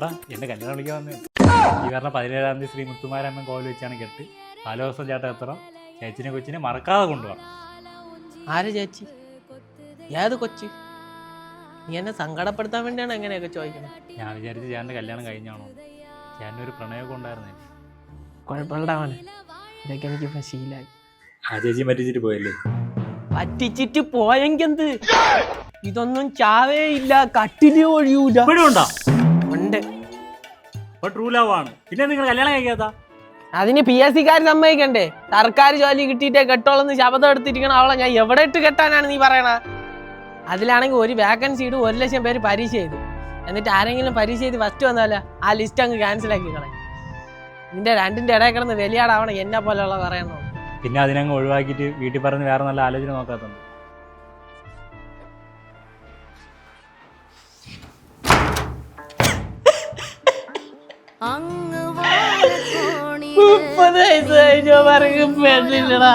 ചേട്ടാ എന്നെ കല്യാണം വിളിക്കാൻ വന്നേ. ഈ പറഞ്ഞ പതിനേഴാം തീയതി ശ്രീ മുത്തുമാരമ്മൻ കോവിൽ വെച്ചാണ് കെട്ട്. തലേ ദിവസം ചേട്ടാ എത്ര ചേച്ചിനെ കൊച്ചിനെ മറക്കാതെ കൊണ്ടുപോകണം. ആര് ചേച്ചി? ഏത് കൊച്ചി? നീ എന്നെ സങ്കടപ്പെടുത്താൻ വേണ്ടിയാണ് എങ്ങനെയൊക്കെ ചോദിക്കുന്നത്. ഞാൻ വിചാരിച്ചു ചേട്ടന്റെ കല്യാണം കഴിഞ്ഞാണോ? ഞാൻ ഒരു പ്രണയമൊക്കെ ഉണ്ടായിരുന്നേ. കുഴപ്പമുണ്ടാവനെ ഇതൊക്കെ എനിക്കിപ്പോ ശീലായി. ആ ചേച്ചി പറ്റിച്ചിട്ട് പോയല്ലേ? പറ്റിച്ചിട്ട് പോയെങ്കെന്ത് ഇതൊന്നും ചാവേ ഇല്ല കട്ടിൽ ഒഴിയൂല. ഇപ്പോഴും ഉണ്ടോ ഉണ്ട് ട്രൂ ലവ് ആണ്. പിന്നെ നിങ്ങൾ കല്യാണം കഴിക്കാത്ത അതിന് പി എസ് സിക്കാർ സമ്മതിക്കണ്ടേ? സർക്കാർ ജോലി കിട്ടിയിട്ടേ കെട്ടോളെന്ന് ശബ്ദം എടുത്തിരിക്കണം അവളെ ഞാൻ എവിടെ ഇട്ട് കെട്ടാനാണ് നീ പറയണ? അതിലാണെങ്കിൽ ഒരു വേക്കൻസി ഇടും ഒരു ലക്ഷം പേര് പരീക്ഷ ചെയ്തു എന്നിട്ട് ആരെങ്കിലും പരീക്ഷ ചെയ്ത് ഫസ്റ്റ് വന്നാല ആ ലിസ്റ്റ് അങ്ങ് ക്യാൻസൽ ആക്കി കളയും. നിന്റെ രണ്ടിന്റെ ഇടയിൽ കിടന്ന് വലിയാടാവണം എന്നെ പോലെയുള്ള പറയണോ പിന്നെ അതിനങ്ങ് ഒഴിവാക്കിയിട്ട് വീട്ടിൽ പറഞ്ഞ് വേറെ നല്ല ആലോചന നോക്കാത്തുണ്ട് അങ്ങ് മുപ്പത് വയസ്സ് കഴിഞ്ഞോ പറയും പെണ്ണില്ലടാ